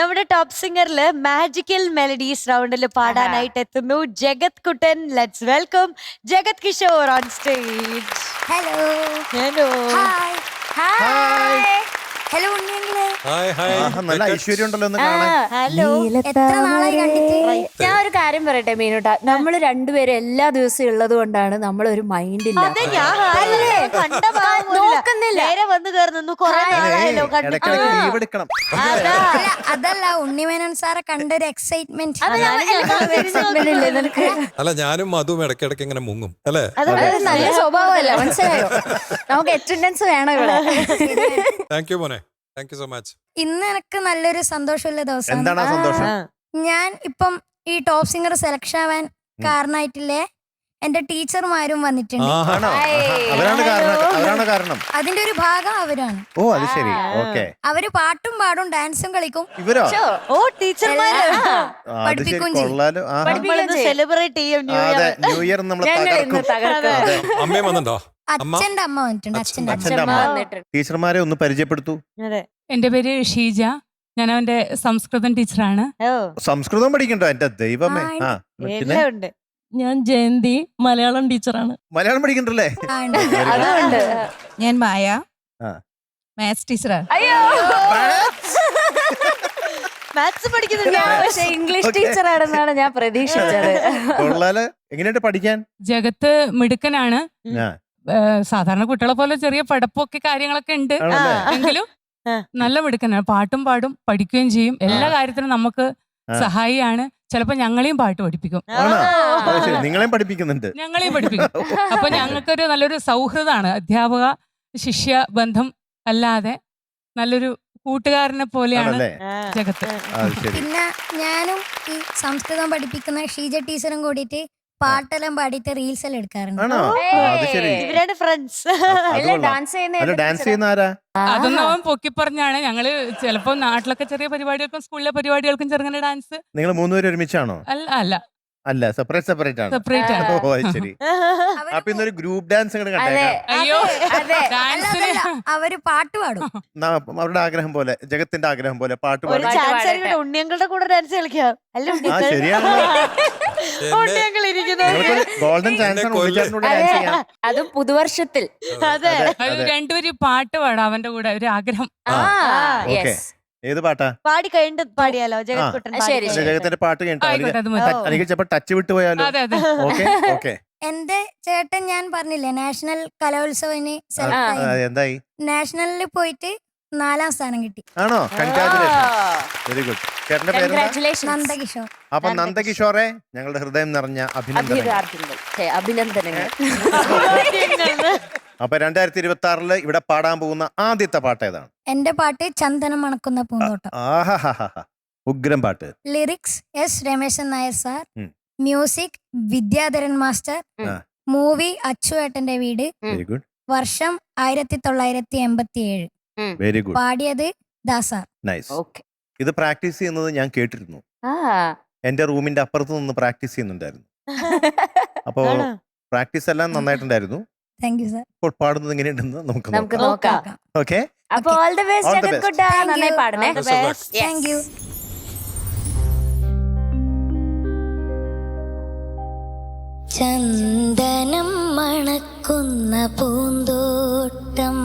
നമ്മുടെ top സിംഗറിൽ magical melodies റൗണ്ടിൽ പാടാനായിട്ട് എത്തുന്നു. Jagat Kuttan let's welcome Jagath Kishore on stage hello hello hi hi. Hello ഉണ്ണിയങ്ങളെ hi hi ആഹാ, നല്ല ഐശ്വര്യം ഉണ്ടല്ലോ ഒന്ന് കാണാൻ. ഹലോ. എത്ര നാളായി കണ്ടിട്ട്? ഞാൻ ഒരു കാര്യം പറയട്ടെ മീനുട്ട. നമ്മൾ രണ്ടുപേരും എല്ലാ ദിവസവും ഉള്ളത് കൊണ്ടാണ് നമ്മൾ ഒരു മൈൻഡ് ഇല്ല അതെ. ഞാൻ അല്ലേ? കണ്ട ഭാവം പോലുമില്ല. നോക്കുന്നില്ല. നേരെ വന്ന് കയറുന്നു കൊറേ നാളായല്ലോ കണ്ടിട്ട്. ഇടയ്ക്കിടയ്ക്ക് ലീവ് എടുക്കണം. അതാ. അല്ല അതല്ല ഉണ്ണിമേനോൻ സാറെ കണ്ടൊരു എക്സൈറ്റ്മെന്റ് നിനക്ക്? അല്ല. ഞാനും മധുവും ഇടയ്ക്കിടയ്ക്ക് ഇങ്ങനെ മുങ്ങും അല്ലേ? അതൊരു നല്ല സ്വഭാവമല്ല മനസ്സിലായോ? നമുക്ക് അറ്റൻഡൻസ് വേണം ഇവിടെ. താങ്ക് യു മോനെ. താങ്ക് യു സോ മച്ച് ഇന്ന് എനിക്ക് നല്ലൊരു സന്തോഷമുള്ള ദിവസം എന്താണ് ആ സന്തോഷം? ആ. ഞാൻ ഇപ്പം ഈ ടോപ്പ് സിംഗർ സെലക്ഷൻ ആവാൻ കാരണമായിട്ടില്ലേ എന്റെ ടീച്ചർമാരും വന്നിട്ടുണ്ട്. ആണോ? ആഹാ, അവരാണ് കാരണം അവരാണ് കാരണം. അതിന്റെ ഒരു ഭാഗം അവരാണ്. ഓ അത് ശരി. ഓക്കെ. അവർ പാട്ടും പാടും ഡാൻസും കളിക്കും. ഇവരോ? ഓ ടീച്ചർമാര്. ആ, അത് ശരി പഠിപ്പിക്കുകയും ചെയ്യും. കൊള്ളാലോ ആഹാ. സെലിബ്രേറ്റ് ചെയ്യും. ന്യൂ ആ, അതെ ന്യൂ ഇയർ നമ്മൾ തകർക്കും. തകർക്കും. അതെ. അമ്മയും വന്നിട്ടുണ്ടോ? അമ്മ? അച്ഛന്റെ അമ്മ വന്നിട്ടുണ്ട് അച്ഛന്റെ അമ്മ അച്ഛന്റെ അമ്മ. വന്നിട്ടുണ്ട്. ടീച്ചർമാരെ ഒന്ന് പരിചയപ്പെടുത്തു. അതെ. എന്റെ പേര് ഷീജ. ഞാൻ അവന്റെ സംസ്കൃതം ടീച്ചറാണ്. ഓ. സംസ്കൃതം പഠിക്കണ്ടോ? എന്റെ ദൈവമേ. ആ, ആ പിന്നെ? എല്ലാം ഉണ്ട്. ഞാൻ ജയന്തി മലയാളം ടീച്ചറാണ്. മലയാളം പഠിക്കണ്ടല്ലേ. അതുകൊണ്ട് ഞാൻ മായ. ആ. മാത്സ് ടീച്ചറാണ്. അയ്യോ! മാത്സ് പഠിക്കുന്നുണ്ട് ഞാൻ പക്ഷെ ഇംഗ്ലീഷ് ടീച്ചർ ആണെന്നാണ് ഞാൻ പ്രതീക്ഷിച്ചത്. കൊള്ളാൽ. എങ്ങനെയുണ്ട് പഠിക്കാൻ? ജഗത്ത് മിടുക്കനാണ്. സാധാരണ കുട്ടികളെ പോലെ ചെറിയ പടപ്പൊക്കെ കാര്യങ്ങളൊക്കെ ഉണ്ട്. എങ്കിലും നല്ല മിടുക്കനാണ്. പാട്ടും പാടും പഠിക്കുകയും ചെയ്യും. എല്ലാ കാര്യത്തിനും നമുക്ക് സഹായിയാണ്. ചിലപ്പോ ഞങ്ങളെയും പാട്ട് പഠിപ്പിക്കും. ആണോ അത് ശരി. നിങ്ങളെയും പഠിപ്പിക്കുന്നുണ്ട്. ഞങ്ങളെയും പഠിപ്പിക്കും. അപ്പൊ ഞങ്ങൾക്കൊരു നല്ലൊരു സൗഹൃദമാണ്. അധ്യാപക ശിഷ്യ ബന്ധം അല്ലാതെ നല്ലൊരു കൂട്ടുകാരനെ പോലെയാണ് ആണല്ലേ? ജഗത്ത്. അത് ശരി. പിന്നെ ഞാനും ഈ സംസ്കൃതം പഠിപ്പിക്കുന്ന ഷീജ ടീച്ചറും കൂടിയിട്ട് പാട്ടെല്ലാം പാടിയിട്ട് റീൽസ് എല്ലാം എടുക്കാറുണ്ട്. ആണോ? ആ, അത് ശരി. ഇവരാണ് ഫ്രണ്ട്സ് അത് കൊള്ളാം. ഡാൻസ് അല്ല ഡാൻസ് ചെയ്യുന്ന ആരാ അതൊന്നും അവൻ പൊക്കി പറഞ്ഞാണ്. ഞങ്ങൾ ചിലപ്പോ നാട്ടിലൊക്കെ ചെറിയ പരിപാടികൾക്കും സ്കൂളിലെ പരിപാടികൾക്കും ചെറുങ്ങനെ ഡാൻസ് നിങ്ങൾ മൂന്നുപേരും ഒരുമിച്ചാണോ? അല്ല അല്ല. അല്ല സെപ്പറേറ്റ് സെപ്പറേറ്റ് ആണ്. സെപ്പറേറ്റ് ആണ്. ഓ അത് ശരി. അപ്പൊ ഇന്നൊരു ഗ്രൂപ്പ് ഡാൻസ് ഇങ്ങോട്ട് അതെ കണ്ടേക്കാം. അയ്യോ അതെ. അല്ല, ഡാൻസിന് അതല്ല, അവർ പാട്ട് പാടും. ന- അവരുടെ ആഗ്രഹം പോലെ ജഗത്തിന്റെ ആഗ്രഹം പോലെ പാട്ട് ഒരു പാടി. ചാൻസ്. ആയിരിക്കും ഉണ്ണിയങ്ങളുടെ കൂടെ ഡാൻസ് കളിക്കാം. അല്ല ആ ഉണ്ണിയങ്കൾ ഇരിക്കുന്നത് ഗോൾഡൻ ചാൻസ് ഡാൻസ് അതും പുതുവർഷത്തിൽ. അതെ. രണ്ടുപേര് പാട്ട് പാടാം അവന്റെ കൂടെ ഒരു ആഗ്രഹം. ആ ഓക്കേ. യെസ് ഏത് പാട്ടാ? പാടി കഴിഞ്ഞിട്ട് പാടിയാലോ? ജഗത്കുട്ടൻ ആ, ശരി, അല്ല, ശരി. ജഗത്തിന്റെ പാട്ട് കേട്ടോ ആയിക്കോട്ടെ അത് മതി. എനിക്ക് ചിലപ്പോ ടച്ച് വിട്ടു പോയാലോ? അതെ അതെ. Okay okay. എന്റെ ചേട്ടൻ ഞാൻ പറഞ്ഞില്ലേ നാഷണൽ കലോത്സവന് സെലക്ട് ആയി. എന്തായി? നാഷണലിൽ പോയിട്ട് നാലാം സ്ഥാനം കിട്ടി. ആണോ? കൺഗ്രാചുലേഷൻ വെരി ഗുഡ് ചേട്ടന്റെ പേര് കൺഗ്രാറ്റുലേഷൻ നന്ദകിഷോർ. അപ്പൊ നന്ദകിഷോറെ ഞങ്ങളുടെ ഹൃദയം നിറഞ്ഞ അഭിനന്ദനങ്ങൾ. അഭിനന്ദനങ്ങൾ. അപ്പൊ രണ്ടായിരത്തി ഇരുപത്തി ആറിൽ ഇവിടെ പാടാൻ പോകുന്ന ആദ്യത്തെ പാട്ട് ഏതാണ്? എന്റെ പാട്ട് ചന്ദനം മണക്കുന്ന പൂന്തോട്ടം. ആഹാഹാഹാ. ഉഗ്രം പാട്ട്. Lyrics S Ramesan Nair sir. ഉം. Music Vidyadharan master. ഉം. മൂവി അച്ചുവേട്ടന്റെ വീട്. വെരി ഗുഡ് വർഷം ആയിരത്തി തൊള്ളായിരത്തി എൺപത്തി ഏഴ് വെരി ഗുഡ് പാടിയത് ദാസാർ. Nice okay. ഇത് പ്രാക്ടീസ് ചെയ്യുന്നത് ഞാൻ കേട്ടിരുന്നു. ആ. എന്റെ റൂമിന്റെ അപ്പുറത്ത് നിന്ന് പ്രാക്ടീസ് ചെയ്യുന്നുണ്ടായിരുന്നു. അപ്പോ പ്രാക്ടീസ് എല്ലാം നന്നായിട്ടുണ്ടായിരുന്നു. താങ്ക് യു സർ ഇപ്പോൾ പാടുന്നത് എങ്ങനെയുണ്ടെന്ന് നമുക്ക് നമുക്ക് നോക്കാം. നോക്കാം. ഓക്കെ അപ്പൊ all the best the best. കുട്ടാ Thank നന്നായി you. പാടണേ. All the Best. Of luck. best. Yes. Thank you ചന്ദനം മണക്കുന്ന പൂന്തോട്ടം.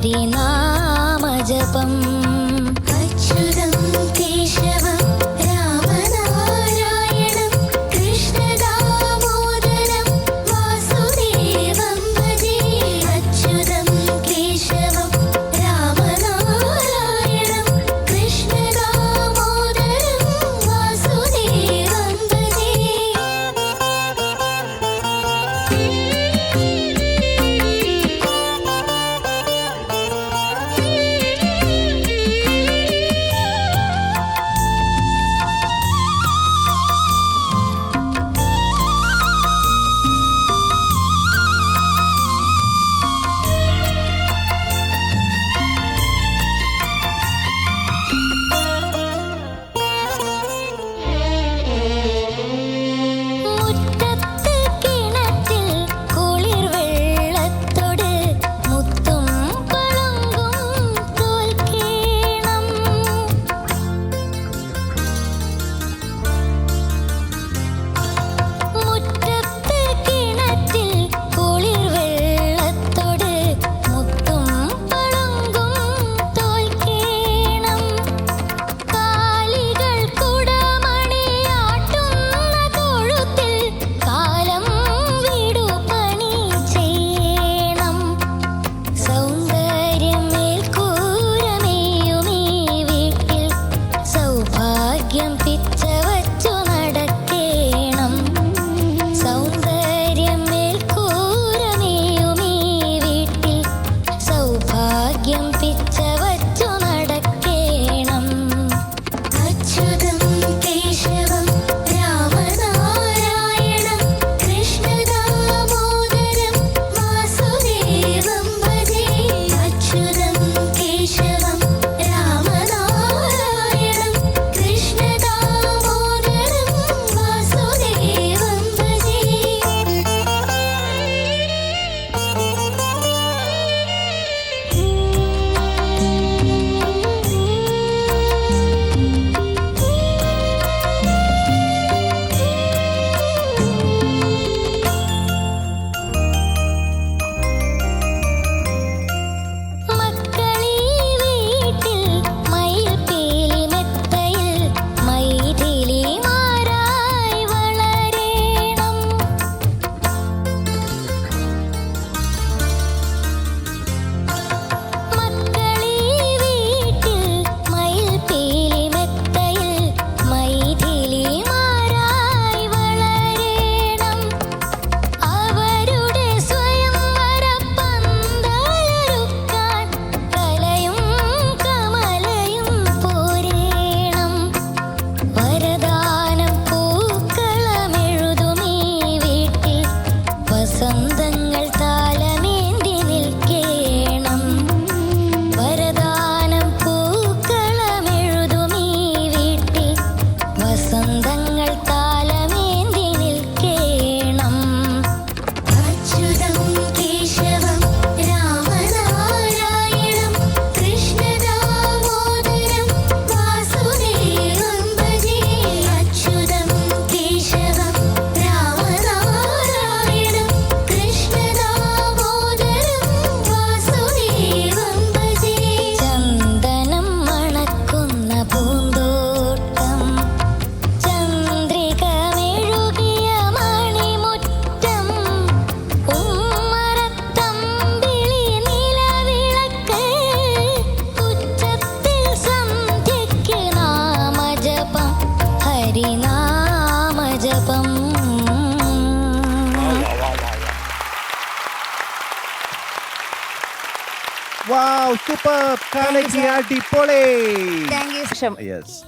ഹരിനാമജപം.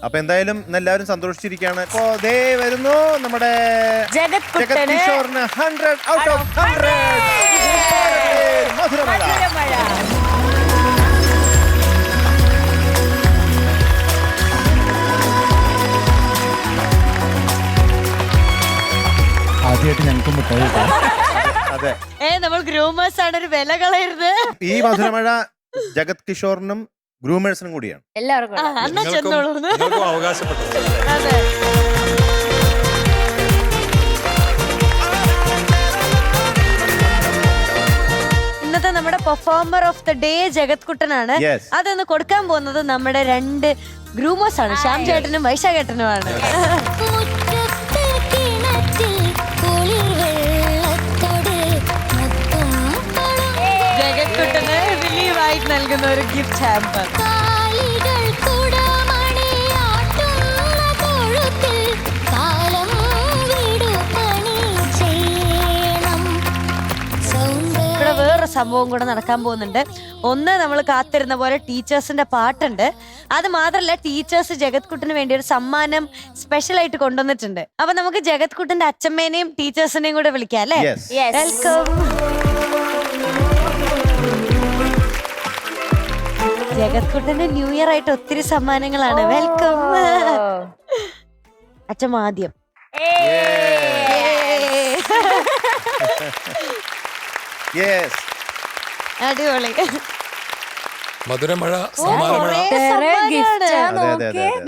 അപ്പൊ എന്തായാലും എല്ലാവരും സന്തോഷിച്ചിരിക്കുകയാണ്. അപ്പോ ദേ വരുന്നു നമ്മുടെ ജഗത് കിഷോറിന് ഹൺഡ്രഡ് ഔട്ട് ഓഫ് ഹൺഡ്രഡ് മധുരമഴ. ആദ്യമായിട്ട് ഞങ്ങൾക്ക് മുട്ടായി. അതെ. ഏ നമ്മൾ ഗ്രൂമേഴ്സ് ആണ് ഒരു വില കളയരുത്. ഈ മധുരമഴ ജഗത് കിഷോറിനും ഗ്രൂമേഴ്സിനും കൂടിയാണ്. എല്ലാവർക്കും ആ, ഉണ്ട്. അന്നാ നിങ്ങൾക്കും ചെന്നോളൂ നിങ്ങൾക്കും അവകാശപ്പെട്ടത് അതെ. ഇന്നത്തെ നമ്മുടെ performer of the day Jagat കുട്ടനാണ്. അതൊന്ന് കൊടുക്കാൻ പോകുന്നത് നമ്മുടെ രണ്ട് ഗ്രൂമേഴ്സ് ആണ്. ശ്യാം ചേട്ടനും വൈശാഖേട്ടനുമാണ്. ഒരു ഗിഫ്റ്റ് ഹാമ്പർ ഇവിടെ വേറൊരു സംഭവം കൂടെ നടക്കാൻ പോകുന്നുണ്ട്. ഒന്ന് നമ്മൾ കാത്തിരുന്ന പോലെ ടീച്ചേഴ്സിന്റെ പാട്ടുണ്ട്. അത് മാത്രല്ല ടീച്ചേഴ്സ് ജഗത് കുട്ടിന് വേണ്ടി ഒരു സമ്മാനം സ്പെഷ്യൽ ആയിട്ട് കൊണ്ടുവന്നിട്ടുണ്ട്. അപ്പൊ നമുക്ക് ജഗത് കുട്ടിന്റെ അച്ഛമ്മേനെയും ടീച്ചേഴ്സിനെയും കൂടെ വിളിക്കാം അല്ലേ? യെസ് വെൽക്കം ജഗത് കുട്ടന് ന്യൂ ഇയർ ആയിട്ട് ഒത്തിരി സമ്മാനങ്ങളാണ്. വെൽക്കം. അച്ഛൻ ആദ്യം. യെസ് അടിപൊളി. മധുരമഴ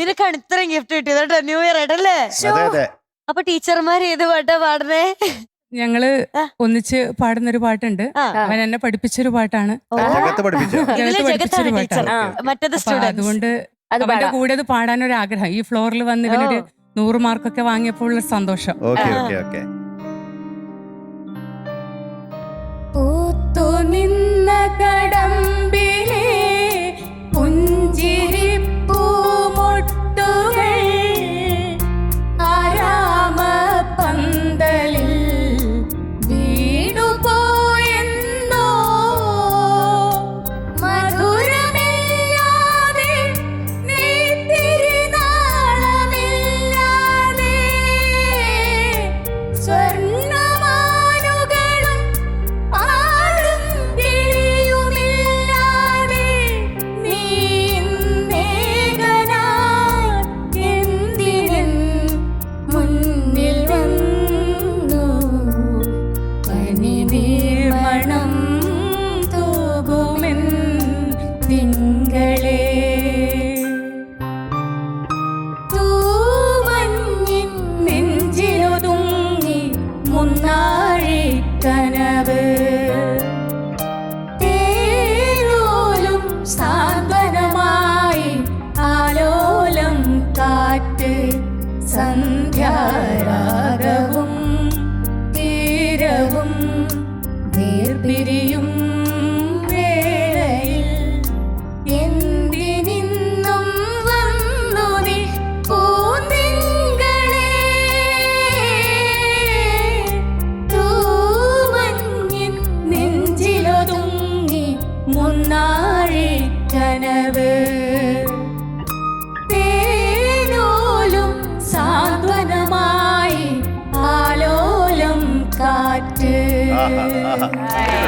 നിനക്കാണ് ഇത്രയും ഗിഫ്റ്റ് കിട്ടിയത് കേട്ടോ ന്യൂ ഇയർ ആയിട്ടല്ലേ? അതെ അതെ. അപ്പൊ ടീച്ചർമാർ ഏത് പാട്ടാ പാടുന്നേ? ഞങ്ങൾ ഒന്നിച്ച് പാടുന്നൊരു പാട്ടുണ്ട് അവൻ എന്നെ പഠിപ്പിച്ചൊരു പാട്ടാണ്. ജഗത്ത് പഠിപ്പിച്ചോ ഇതിൽ ജഗത്ത് പഠിപ്പിച്ചൊരു ടീച്ചർ പാട്ടാണ്. മറ്റേത് അപ്പൊ സ്റ്റുഡന്റ് അതുകൊണ്ട് അത് അവന്റെ പാടാം. കൂടെ അത് ഒരു ആഗ്രഹം ഈ ഫ്ലോറിൽ വന്ന് ഇവനൊരു. നൂറ് മാർക്കൊക്കെ വാങ്ങിയപ്പോൾ ഉള്ള സന്തോഷം ഓക്കെ ആ. ഓക്കെ ഓക്കെ പൂത്തു നിന്ന കടമ്പിലെ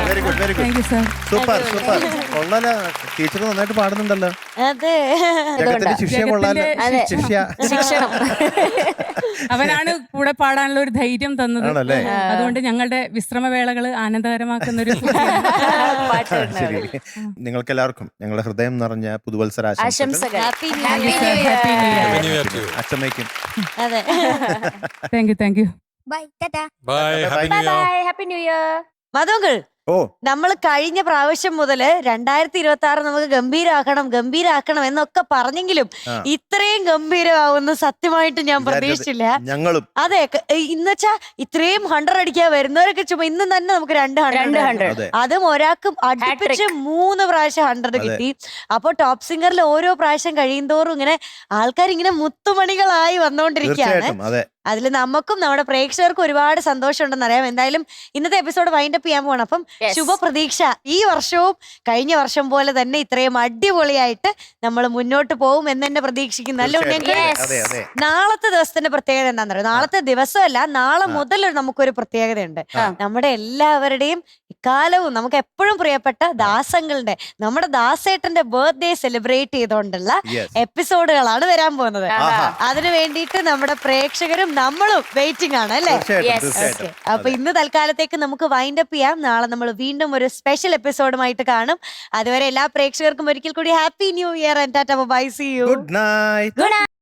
very good very good super super കൊള്ളാല. Teacher നന്നായിട്ട് പാടുന്നുണ്ടല്ലോ. അതെ. ജഗത്തിന്റെ ശിഷ്യ കൊള്ളാലോ. ശിഷ്യ. അവനാണ് കൂടെ പാടാനുള്ള ഒരു ധൈര്യം തന്നത്. അതുകൊണ്ട് ഞങ്ങളുടെ വിശ്രമവേളകൾ ആനന്ദകരമാക്കുന്ന ഒരു ശരി. നിങ്ങൾക്ക് എല്ലാവർക്കും ഞങ്ങളുടെ ഹൃദയം നിറഞ്ഞ പുതുവത്സര ആശംസകൾ. അച്ഛമ്മയ്ക്കും. Thank you thank you bye tata bye Year. Bye happy new year മധുങ്കൾ ഓ. നമ്മൾ കഴിഞ്ഞ പ്രാവശ്യം മുതൽ രണ്ടായിരത്തി ഇരുപത്തി ആറ് നമുക്ക് ഗംഭീരാക്കണം ഗംഭീരാക്കണം എന്നൊക്കെ പറഞ്ഞെങ്കിലും ആ. ഇത്രയും ഗംഭീരമാവുന്ന സത്യമായിട്ട് ഞാൻ പ്രതീക്ഷിച്ചില്ല. ഞങ്ങളും. അതെ ക- ഇന്നുവെച്ചാ ഇത്രയും ഹൺഡ്രഡ് അടിക്കാൻ വരുന്നവരൊക്കെ ചുമ്മാ ഇന്ന് തന്നെ നമുക്ക് രണ്ട് രണ്ട് ഹൺഡ്രഡ് ഹൺഡ്രഡ് അതെ. അതും ഒരാൾക്ക് അടുപ്പിച്ച് മൂന്ന് പ്രാവശ്യം ഹൺഡ്രഡ് അതെ. കിട്ടി. അപ്പൊ ടോപ്പ് സിംഗറിൽ ഓരോ പ്രാവശ്യം കഴിയുന്തോറും ഇങ്ങനെ ആൾക്കാർ ഇങ്ങനെ മുത്തുമണികളായി വന്നുകൊണ്ടിരിക്കുകയാണ് തീർച്ചയായിട്ടും അതെ. അതിൽ നമുക്കും നമ്മുടെ പ്രേക്ഷകർക്കും ഒരുപാട് സന്തോഷമുണ്ടെന്ന് അറിയാം. എന്തായാലും ഇന്നത്തെ എപ്പിസോഡ് വൈൻഡ് അപ്പ് ചെയ്യാൻ പോകണം അപ്പം. ശുഭപ്രതീക്ഷ. ഈ വർഷവും കഴിഞ്ഞ വർഷം പോലെ തന്നെ ഇത്രയും അടിപൊളിയായിട്ട് നമ്മൾ മുന്നോട്ട് പോകും എന്ന് തന്നെ പ്രതീക്ഷിക്കുന്നു. അല്ലേ തീർച്ചയായിട്ടും. ഉണ്ണിയങ്കിൾ? Yes. അതെ അതെ. നാളത്തെ ദിവസത്തിന്റെ പ്രത്യേകത എന്താണെന്ന് അറിയോ? നാളത്തെ ദിവസമല്ല നാളെ മുതൽ നമുക്കൊരു പ്രത്യേകതയുണ്ട്. നമ്മുടെ എല്ലാവരുടെയും ഇക്കാലവും നമുക്ക് എപ്പോഴും പ്രിയപ്പെട്ട ദാസങ്ങളുടെ നമ്മുടെ ദാസേട്ടന്റെ ബർത്ത്ഡേ സെലിബ്രേറ്റ് ചെയ്തുകൊണ്ടുള്ള എപ്പിസോഡുകളാണ് വരാൻ പോകുന്നത്. അതിനു വേണ്ടിയിട്ട് നമ്മുടെ പ്രേക്ഷകരും നമ്മളും വെയിറ്റിംഗ് ആണ് അല്ലേ? അപ്പൊ ഇന്ന് തൽക്കാലത്തേക്ക് നമുക്ക് വൈൻഡ് അപ്പ് ചെയ്യാം. നാളെ നമ്മൾ വീണ്ടും ഒരു സ്പെഷ്യൽ എപ്പിസോഡുമായിട്ട് കാണും. അതുവരെ എല്ലാ പ്രേക്ഷകർക്കും ഒരിക്കൽ കൂടി happy new year and tata bye see you good night Good